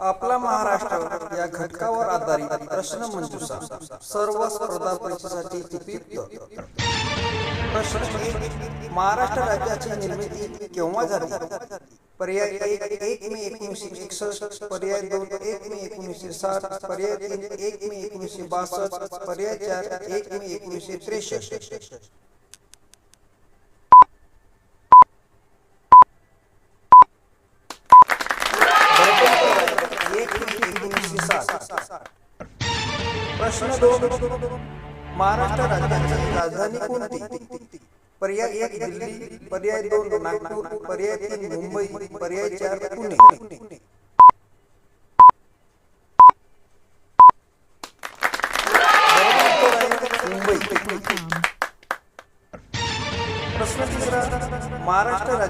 आपला महाराष्ट्र या घटकावर आधारित प्रश्न मंजुषा सर्व स्पर्धा परीक्षेसाठी उपयुक्त. प्रश्न एक महाराष्ट्र राज्याची निर्मिती केव्हा झाली? पर्याय एक एक मे एकोणीसशे एकसष्ट पर्याय दोन एक मे एकोणीसशे साठ पर्याय तीन एक मे एकोणीसशे बासष्ट पर्याय चार एक मे एकोणीसशे त्रेसष्ट एक मे प्रश्न दोन. महाराष्ट्र राज्याची राजधानी कोणती? पर्याय एक दिल्ली पर्याय दोन नागपूर पर्याय तीन मुंबई पर्याय चार पुणे.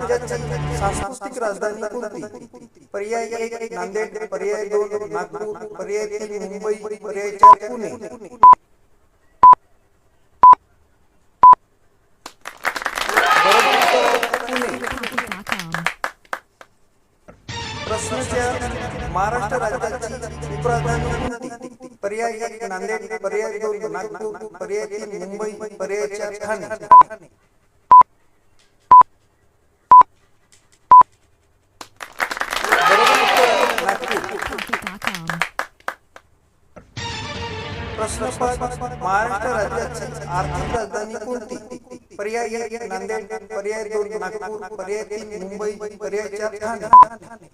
राज्याची सांस्कृतिक राजधानी कोणती? पर्याय एक नांदेड पर्याय दोन नागपूर पर्याय तीन मुंबई पर्याय चार पुणे. बरोबर महाराष्ट्र राज्याची उपराजधानी कोणती? पर्याय एक नांदेड पर्याय दोन नागपूर पर्याय तीन मुंबई पर्याय चार ठाणे बरोबर उत्तर आहे नागपूर प्रश्न पाच महाराष्ट्र राज्याची आर्थिक राजधानी कोणती? पर्याय एक नांदेड पर्याय दोन नागपूर पर्याय तीन मुंबई पर्याय चार ठाणे.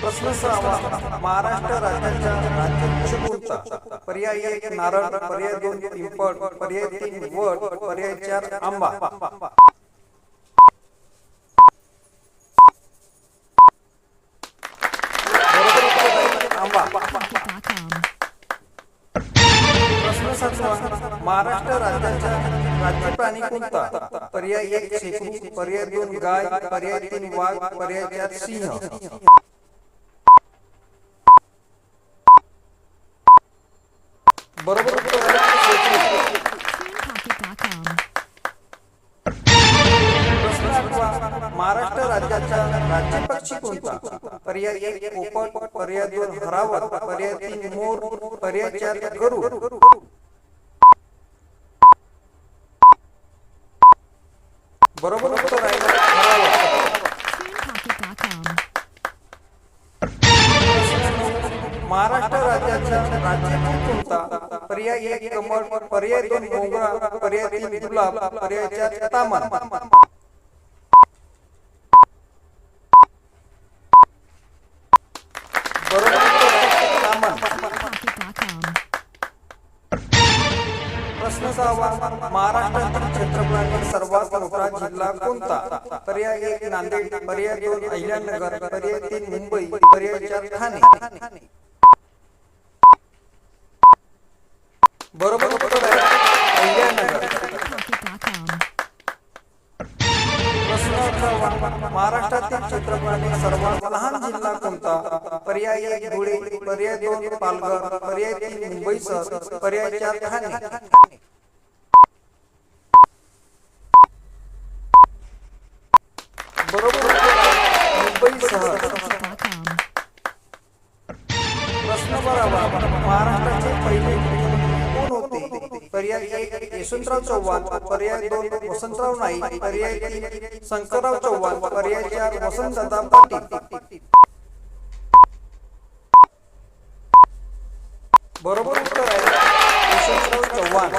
प्रश्न सहावा महाराष्ट्र राज्याच्या राज्य कोणता पर्याय एक नारळ पर्याय दोन पिंपळ पर्याय तीन वड पर्याय चार आंबा. प्रश्न सातवा महाराष्ट्र राज्याच्या राज्य प्राणी कोणता? पर्याय एक शेकरू पर्याय दोन गाय पर्याय तीन वाघ पर्याय चार सिंह. बरोबर. उत्तर महाराष्ट्र राज्याचा राज्य पक्षी कोणता? पर्याय एक पोपट पर्याय दोन हरावत पर्याय तीन मोर पर्याय चार गरुड. बरोबर. राज्य कोणता पर्याय एक कमळ पर्याय दोन मोगरा पर्याय तीन गुलाब पर्याय चार तामन बरोबर उत्तर आहे तामन प्रश्न सहावा महाराष्ट्रातील क्षेत्रफळातील सर्वात मोठा जिल्हा कोणता पर्याय एक नांदेड पर्याय दोन अहिल्यानगर पर्याय तीन मुंबई पर्याय चार ठाणे बरोबर उत्तर आहे. अहिल्यानगर प्रश्न अठरावा महाराष्ट्रातील क्षेत्रफळातील सर्वात लहान जिल्हा कोणता? पर्याय एक धुळे पर्याय दोन पालघर पर्याय तीन मुंबईसह पर्याय चार ठाणे. बरोबर उत्तर आहे. मुंबईसह प्रश्न बारावा. महाराष्ट्राचे पहिले पर्याय एक यशवंतराव चव्हाण पर्याय दोन वसंतराव नाईक पर्याय तीन शंकरराव चव्हाण पर्याय चार वसंतदादा पाटील. बरोबर उत्तर आहे. यशवंतराव चव्हाण.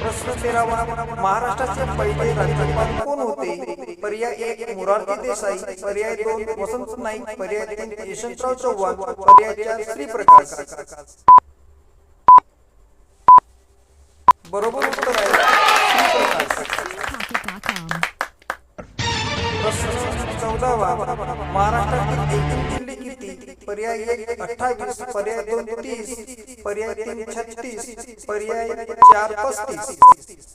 प्रश्न तेरावा महाराष्ट्राचे पहिले राज्यपाल कोण होते? पर्याय एक मोरारजी देसाई पर्याय दोन वसंत नाईक पर्याय तीन यशवंतराव चव्हाण पर्याय चार श्रीप्रकाश बरोबर उत्तर आहे. चौदावा महाराष्ट्रातील एकूण जिल्हे किती? पर्याय एक अठ्ठावीस पर्याय दोन तीस पर्याय तीन छत्तीस पर्याय चार पस्तीस.